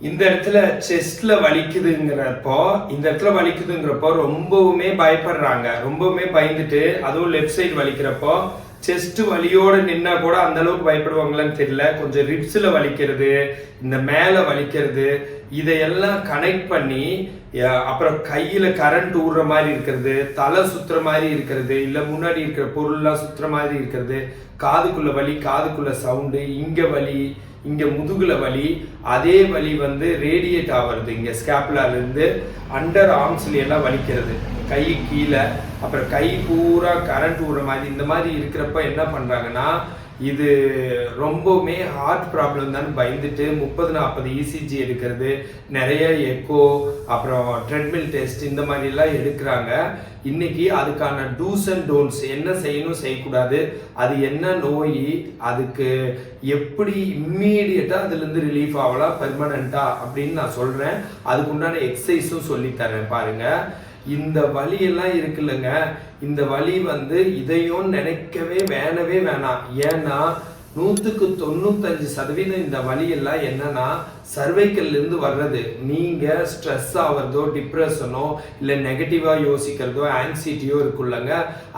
இந்த இடத்துல செஸ்ட்ல வலிக்குதுங்கிறப்போ இந்த இடத்துல வலிக்குதுங்கிறப்போ ரொம்பவுமே பயப்படுறாங்க. ரொம்பவுமே பயந்துட்டு அதுவும் லெஃப்ட் சைடு வலிக்கிறப்போ செஸ்ட் வலியோட நின்னா கூட அந்த அளவுக்கு பயப்படுவாங்களான்னு தெரியல. கொஞ்சம் ரிப்ஸ்ல வலிக்கிறது இந்த மேல வலிக்கிறது இதையெல்லாம் கனெக்ட் பண்ணி அப்புறம் கையில் கரண்ட் ஊடுற மாதிரி இருக்கிறது தலை சுற்றுற மாதிரி இருக்கிறது இல்லை முன்னாடி இருக்கிற பொருள்லாம் சுற்றுற மாதிரி இருக்கிறது காதுக்குள்ள வலி காதுக்குள்ள சவுண்டு இங்கே வலி இங்கே முதுகில் வலி அதே வலி வந்து ரேடியேட் ஆகிறது இங்கே ஸ்கேப்லாலேருந்து அண்டர் ஆர்ம்ஸ்லேயெல்லாம் வலிக்கிறது. கை கீழே அப்புறம் கை பூரா கரண்ட் ஊடுற மாதிரி இந்த மாதிரி இருக்கிறப்ப என்ன பண்ணுறாங்கன்னா இது ரொம்பவுமே ஹார்ட் ப்ராப்ளம் தான். பயந்துட்டு முப்பது நாற்பது இசிஜி எடுக்கிறது நிறைய எக்கோ அப்புறம் ட்ரெட்மில் டெஸ்ட் இந்த மாதிரிலாம் எடுக்கிறாங்க. இன்னைக்கு அதுக்கான டூஸ் அண்ட் டோன்ஸ் என்ன செய்யணும் செய்யக்கூடாது அது என்ன நோய் அதுக்கு எப்படி இம்மீடியட்டாக அதுலேருந்து ரிலீஃப் ஆகலாம் பெர்மனண்ட்டாக அப்படின்னு நான் சொல்கிறேன் அதுக்குண்டான எக்ஸசைஸும் சொல்லித்தரேன் பாருங்கள் இந்த வழியெல்லாம் எல்லாம் இருக்குல்லங்க. இந்த வழி வந்து இதையும் நினைக்கவே வேணவே வேணாம். ஏன்னா நூற்றுக்கு தொண்ணூத்தஞ்சு சதவீதம் இந்த வழியெல்லாம் என்னன்னா சர்வைக்கல்ல இருந்து வர்றது. நீங்க ஸ்ட்ரெஸ் ஆகிறதோ டிப்ரெஷனோ இல்லை நெகட்டிவா யோசிக்கிறதோ ஆன்சிட்டியோ இருக்குல்லங்க.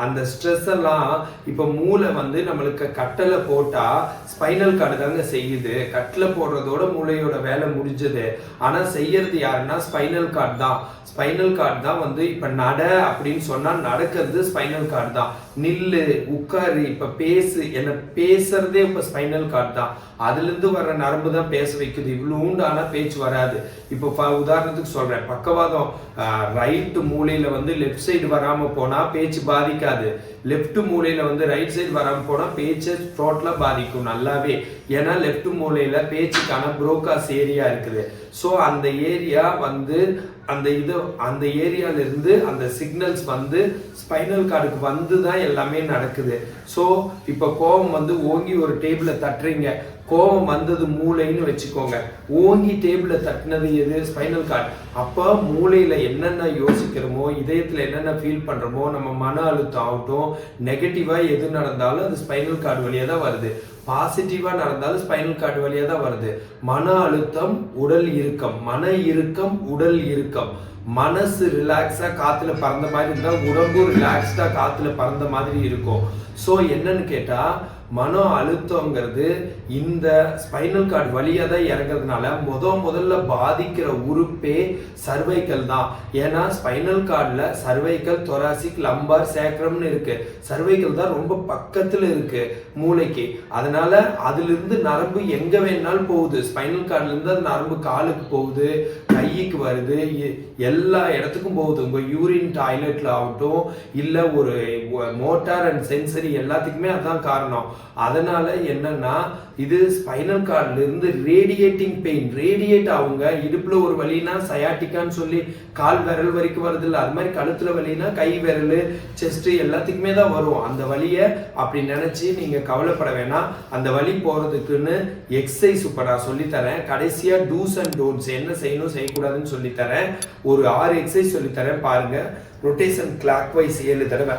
அந்த ஸ்ட்ரெஸ் எல்லாம் இப்ப மூளை வந்து நம்மளுக்கு கட்டளை போட்டா ஸ்பைனல் கார்டு தாங்க செய்யுது. கட்டளை போடுறதோட மூளையோட வேலை முடிஞ்சது. ஆனா செய்யறது யாருன்னா ஸ்பைனல் கார்டு தான். ஸ்பைனல் கார்டு தான் வந்து இப்ப நட அப்படின்னு சொன்னா நடக்கிறது ஸ்பைனல் கார்டு தான். நில்லு உட்காரு இப்ப பேசு. என்ன பேசுறதே இப்ப ஸ்பைனல் கார்டு தான். அதுல இருந்து வர்ற நரம்பு தான் பேச வைக்குது. இவ்வளவு ஆனா பேச்சு வராது. இப்போ உதாரணத்துக்கு சொல்றேன். பக்கவாதம் ரைட் மூலையில வந்து லெஃப்ட் சைடு வராம போனா பேச்சு பாதிக்காது. லெஃப்ட் மூலையில வந்து ரைட் சைடு வராமல் போனால் பேச்சை டோட்டலா பாதிக்கும் நல்லாவே. ஏன்னா லெஃப்ட் மூலையில பேச்சுக்கான புரோக்காஸ் ஏரியா இருக்குது. ஸோ அந்த ஏரியா வந்து அந்த இது அந்த ஏரியால இருந்து அந்த சிக்னல்ஸ் வந்து ஸ்பைனல் கார்டுக்கு வந்து தான் எல்லாமே நடக்குது. ஸோ இப்போ கோபம் வந்து ஓங்கி ஒரு டேபிளை தட்டுறீங்க. கோபம் வந்தது மூளைன்னு வச்சுக்கோங்க. ஓங்கி டேபிளில் தட்டினது எது? ஸ்பைனல் கார்டு அப்போ மூளையில் என்னென்ன யோசிக்கிறோமோ இதயத்தில் என்னென்ன ஃபீல் பண்ணுறோமோ நம்ம மன அழுத்தம் ஆகட்டும் நெகட்டிவாக எது நடந்தாலும் அது ஸ்பைனல் கார்டு வழியாக தான் வருது. பாசிட்டிவாக நடந்தாலும் ஸ்பைனல் கார்டு வழியாக தான் வருது. மன அழுத்தம் உடல் இறுக்கம். மன இறுக்கம் உடல் இறுக்கம். மனசு ரிலாக்ஸாக காற்றுல பறந்த மாதிரி இருந்தால் உடம்பும் ரிலாக்ஸ்டாக காற்றுல பறந்த மாதிரி இருக்கும். ஸோ என்னன்னு கேட்டால் மன அழுத்தங்கிறது இந்த ஸ்பைனல் கார்டு வழியாக தான் இறங்குறதுனால முத முதல்ல பாதிக்கிற உறுப்பே சர்வைக்கல் தான். ஏன்னா ஸ்பைனல் கார்டில் சர்வைக்கல் தொராசிக் லம்பார் சேக்கரம்னு இருக்கு. சர்வைக்கல் தான் ரொம்ப பக்கத்தில் இருக்கு மூளைக்கு. அதனால அதிலிருந்து நரம்பு எங்கே வேணாலும் போகுது. ஸ்பைனல் கார்டுலேருந்து அந்த நரம்பு காலுக்கு போகுது கைக்கு வருது எல்லா இடத்துக்கும் போகுது. உங்கள் யூரின் டாய்லெட்டில் ஆகட்டும் இல்லை ஒரு மோட்டார் அண்ட் சென்சரி எல்லாத்துக்குமே அதுதான் காரணம். அதனால என்னன்னா இது ஸ்பைனல் கார்ட்லேருந்து ரேடியேட்டிங் பெயின் ரேடியேட் ஆகுங்க. இடுப்புல ஒரு வலினா சயாட்டிக்கான்னு சொல்லி கால் விரல் வரைக்கும் வருது இல்லை அது மாதிரி கழுத்துல வலினா கை விரல் செஸ்ட் எல்லாத்துக்குமே தான் வரும். அந்த வலியை அப்படி நினைச்சு நீங்க கவலைப்பட வேணாம். அந்த வலி போறதுக்குன்னு எக்ஸசைஸ் இப்போ நான் சொல்லித்தரேன். தரேன் கடைசியா டூஸ் அண்ட் டோன்ட்ஸ் என்ன செய்யணும் செய்யக்கூடாதுன்னு சொல்லித்தரேன். ஒரு ஆறு எக்ஸசைஸ் சொல்லித்தரேன் தரேன் பாருங்க. ரொட்டேஷன் கிளாக் வைஸ் ஏழு தடவை.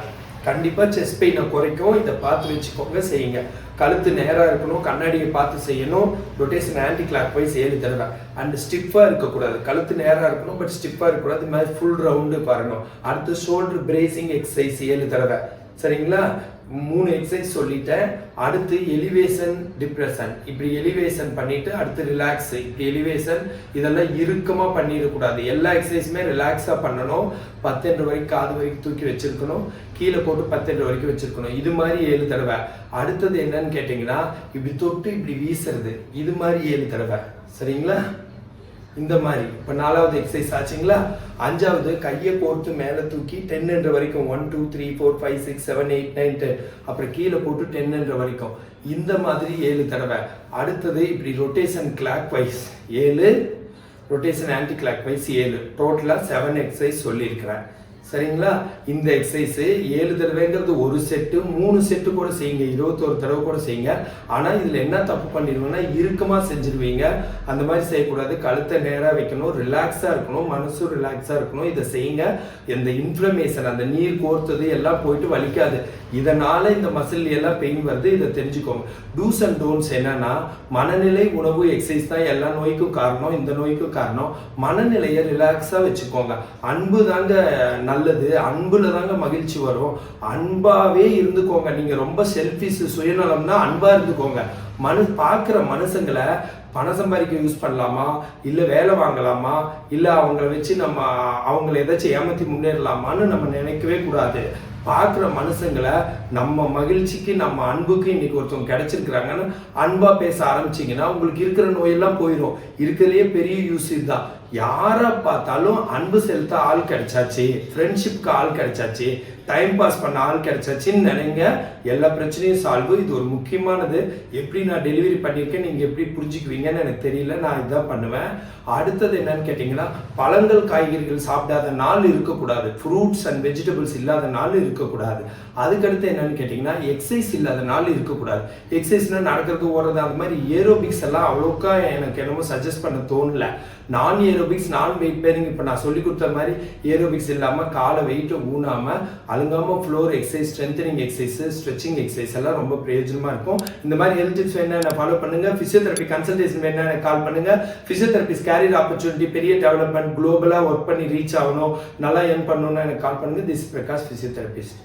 கண்டிப்பாக செஸ்ட் பெயினை குறைக்கும் இதை பார்த்து வச்சுக்கோங்க செய்யுங்க. கழுத்து நேரா இருக்கணும் கண்ணாடியை பார்த்து செய்யணும். ரொட்டேஷன் ஆன்டி கிளாக் வைஸ் ஏழு தடவை அண்ட் ஸ்டிஃபாக இருக்கக்கூடாது. கழுத்து நேரா இருக்கணும் பட் ஸ்டிஃபாக இருக்கக்கூடாது. இது மாதிரி ஃபுல் ரவுண்டு வரணும் அடுத்து ஷோல்டர் பிரேசிங் எக்ஸசைஸ் ஏழு தடவை சரிங்களா? மூணு எக்ஸசைஸ் சொல்லிட்டேன். அடுத்து எலிவேஷன் டிப்ரெஷன் இப்படி எலிவேஷன் பண்ணிட்டு அடுத்து ரிலாக்ஸ் இப்படி எலிவேஷன் இதெல்லாம் இறுக்கமாக பண்ணிடக்கூடாது. எல்லா எக்ஸசைஸுமே ரிலாக்ஸாக பண்ணணும். பத்தெண்டு வரைக்கும் காது வரைக்கும் தூக்கி வச்சிருக்கணும். கீழே போட்டு பத்தெண்டு வரைக்கும் வச்சிருக்கணும். இது மாதிரி ஏழு தடவை. அடுத்தது என்னன்னு கேட்டிங்கன்னா இப்படி தொட்டு இப்படி வீசுறது. இது மாதிரி ஏழு தடவை. சரிங்களா? இந்த மாதிரி. இப்போ நாலாவது எக்ஸசைஸ் ஆச்சுங்களா? அஞ்சாவது கையை கோர்த்து மேலே தூக்கி டென்ன்ற வரைக்கும் one two three four five six seven eight nine ten அப்புறம் கீழே போட்டு டென்ன்ற வரைக்கும். இந்த மாதிரி ஏழு தடவை. அடுத்தது இப்படி ரொட்டேஷன் கிளாக் வைஸ் ஏழு ரொட்டேஷன் ஆன்டி கிளாக் வைஸ் ஏழு டோட்டலாக செவன் எக்ஸசைஸ் சொல்லியிருக்கிறேன். சரிங்களா? இந்த எக்ஸசைஸ் ஏழு தடவைங்கிறது ஒரு செட்டு மூணு செட்டு கூட செய்யுங்க. இருபத்தோரு தடவை கூட செய்யுங்க. ஆனா இதுல என்ன தப்பு பண்ணிடுவோம்னா இறுக்கமா செஞ்சிருவீங்க. அந்த மாதிரி செய்யக்கூடாது. கழுத்தை நேரா வைக்கணும். ரிலாக்ஸா இருக்கணும். மனசும் ரிலாக்ஸா இருக்கணும். இதை செய்யுங்க. இந்த இன்ஃப்ளமேஷன் அந்த நீர் கோர்த்தது எல்லாம் போயிட்டு வலிக்காது. இதனால இந்த மசில் எல்லாம் பெயின் வருது. இதை தெரிஞ்சுக்கோங்க. டூஸ் அண்ட் டோன்ஸ் என்னன்னா மனநிலை உணவு எக்ஸசைஸ் தான் எல்லா நோய்க்கும் காரணம். இந்த நோய்க்கும் காரணம். மனநிலையை ரிலாக்ஸாக வச்சுக்கோங்க. அன்பு தாங்க நல்லது அன்புல தாங்க மகிழ்ச்சி வரும். அன்பாவே இருந்துக்கோங்க. நீங்க ரொம்ப செல்ஃபிஷ் சுயநலம்னா அன்பா இருந்துக்கோங்க. மனு பார்க்குற மனுஷங்களை பணம் சம்பாதிக்க யூஸ் பண்ணலாமா? இல்லை வேலை வாங்கலாமா? இல்லை அவங்கள வச்சு நம்ம அவங்கள ஏதாச்சும் ஏமாற்றி முன்னேறலாமான்னு நம்ம நினைக்கவே கூடாது. பார்க்குற மனுஷங்களை நம்ம மகிழ்ச்சிக்கு நம்ம அன்புக்கு இன்னைக்கு ஒருத்தவங்க கிடைச்சிருக்கிறாங்கன்னு அன்பாக பேச ஆரம்பிச்சிங்கன்னா உங்களுக்கு இருக்கிற நோயெல்லாம் போயிடும் இருக்கிறதுலே பெரிய யூஸ் இதுதான் யாரை பார்த்தாலும் அன்பு செலுத்த ஆள் கிடைச்சாச்சு ஃப்ரெண்ட்ஷிப்க்கு ஆள் கிடைச்சாச்சு டைம் பாஸ் பண்ண ஆள் கிடைச்சாச்சுன்னு நினைங்க. எல்லா பிரச்சனையும் சால்வ் இது ஒரு முக்கியமானது. எப்படி நான் டெலிவரி பண்ணியிருக்கேன் நீங்கள் எப்படி புரிஞ்சுக்குவீங்கன்னு எனக்கு தெரியல. நான் இதுதான் பண்ணுவேன். அடுத்தது என்னன்னு கேட்டிங்கன்னா பழங்கள் காய்கறிகள் சாப்பிடாத நாள் இருக்கக்கூடாது. ஃப்ரூட்ஸ் அண்ட் வெஜிடபிள்ஸ் இல்லாத நாள் இருக்கக்கூடாது. அதுக்கடுத்து என்னன்னு கேட்டிங்கன்னா எக்ஸசைஸ் இல்லாத நாள் இருக்கக்கூடாது. எக்ஸசைஸ்னால் நடக்கிறது ஓடுறது அந்த மாதிரி ஏரோபிக்ஸ் எல்லாம் அவ்வளோக்கா எனக்கு என்னமோ சஜஸ்ட் பண்ண தோணல. நான் ஏரோபிக்ஸ் நான் வெயிட் பேரிங் இப்போ நான் சொல்லி கொடுத்த மாதிரி ஏரோபிக்ஸ் இல்லாமல் காலை வெயிட்டை ஊனாமல் அழுங்காமல் floor exercise strengthening exercise stretching exercise எல்லாம் ரொம்ப பிரயோஜனமாக இருக்கும். இந்த மாதிரி ஹெல்த் டிப்ஸ் வேணா என்ன ஃபாலோ பண்ணுங்க. ஃபிசியோதெரப்பி கன்சல்டேஷன் வேணா கால் பண்ணுங்க. ஃபிசியோதெரபிஸ் கேரியர் ஆப்பர்ச்சுனிட்டி பெரிய டெவலப்மெண்ட் குளோபலாக ஒர்க் பண்ணி ரீச் ஆகணும். நல்லா ஏர்ன் பண்ணணும்னு எனக்கு கால் பண்ணுங்க. This Prakash physiotherapist